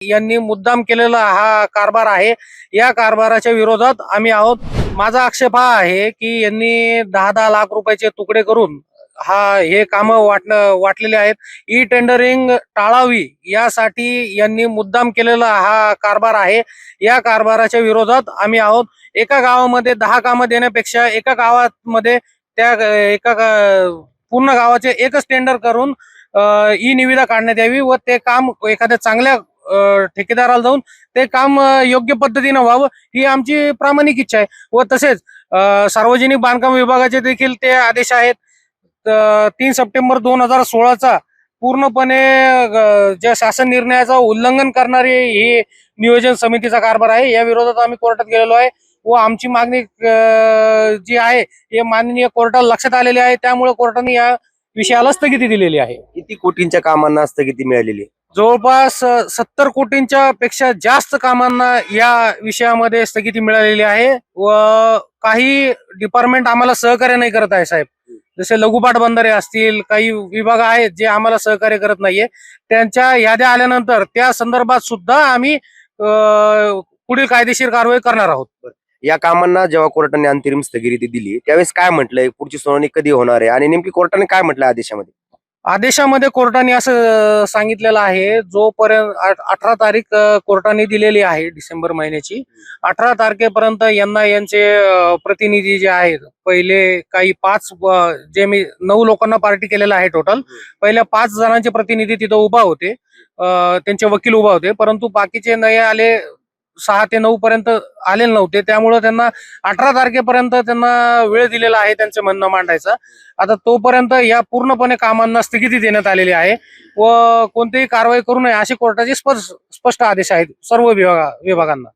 यांनी मुद्दाम केलेला हा कारभार आहे. या कारभाराच्या विरोधात आम्ही आहोत. माझा आक्षेप हा आहे की यांनी दहा दहा लाख रुपयाचे तुकडे करून हा हे कामं वाटण वाटलेले आहेत. ई टेंडरिंग टाळावी यासाठी यांनी मुद्दाम केलेला हा कारभार आहे. या कारभाराच्या विरोधात आम्ही आहोत. एका गावामध्ये दहा कामं देण्यापेक्षा एका गावामध्ये त्या एका गा- पूर्ण गावाचे एकच टेंडर करून ई निविदा काढण्यात यावी व ते काम एखाद्या चांगल्या ठेकेदाराला जाऊन ते काम योग्य पद्धतीनं व्हावं ही आमची प्रामाणिक इच्छा आहे. व तसेच सार्वजनिक बांधकाम विभागाचे देखील ते आदेश आहेत. तीन सप्टेंबर दोन हजार सोळाचा पूर्णपणे ज्या शासन निर्णयाचा उल्लंघन करणारी ही नियोजन समितीचा कारभार आहे या विरोधात आम्ही कोर्टात गेलेलो आहे. व आमची मागणी जी आहे हे माननीय कोर्टाला लक्षात आलेली आहे. त्यामुळे कोर्टाने या विषयाला स्थगिती दिलेली आहे. किती कोटींच्या कामांना स्थगिती मिळालेली आहे? जवळपास सत्तर कोटींच्या पेक्षा जास्त कामांना या विषयामध्ये स्थगिती मिळालेली आहे व काही डिपार्टमेंट आम्हाला सहकार्य नाही करत आहे साहेब. जसे लघुपाट बंधारे असतील काही विभाग आहेत जे आम्हाला सहकार्य करत नाहीये. त्यांच्या याद्या आल्यानंतर त्या संदर्भात सुद्धा आम्ही पुढील कायदेशीर कारवाई करणार आहोत. या कामांना जेव्हा कोर्टाने अंतरिम स्थगिती दिली त्यावेळेस काय म्हटलंय? पुढची सुनावणी कधी होणार आहे? आणि नेमकी कोर्टाने काय म्हटलं आदेशामध्ये? आदेशामध्ये कोर्टाने असं सांगितलेलं आहे जोपर्यंत अठरा तारीख कोर्टाने दिलेली आहे डिसेंबर महिन्याची अठरा तारखेपर्यंत यांना यांचे प्रतिनिधी जे आहेत पहिले काही पाच जे मी नऊ लोकांना पार्टी केलेलं आहे टोटल पहिल्या पाच जणांचे प्रतिनिधी तिथं उभा होते त्यांचे वकील उभा होते परंतु बाकीचे नाही आले सहा ते नऊ पर्यंत आलेले नव्हते. त्यामुळे त्यांना अठरा तारखेपर्यंत त्यांना वेळ दिलेला आहे त्यांचं म्हणणं मांडायचं. आता तोपर्यंत या पूर्णपणे कामांना स्थगिती देण्यात आलेली आहे व कोणतीही कारवाई करू नये असे कोर्टाचे स्पष्ट स्पष्ट आदेश आहेत सर्व विभागा विभागांना.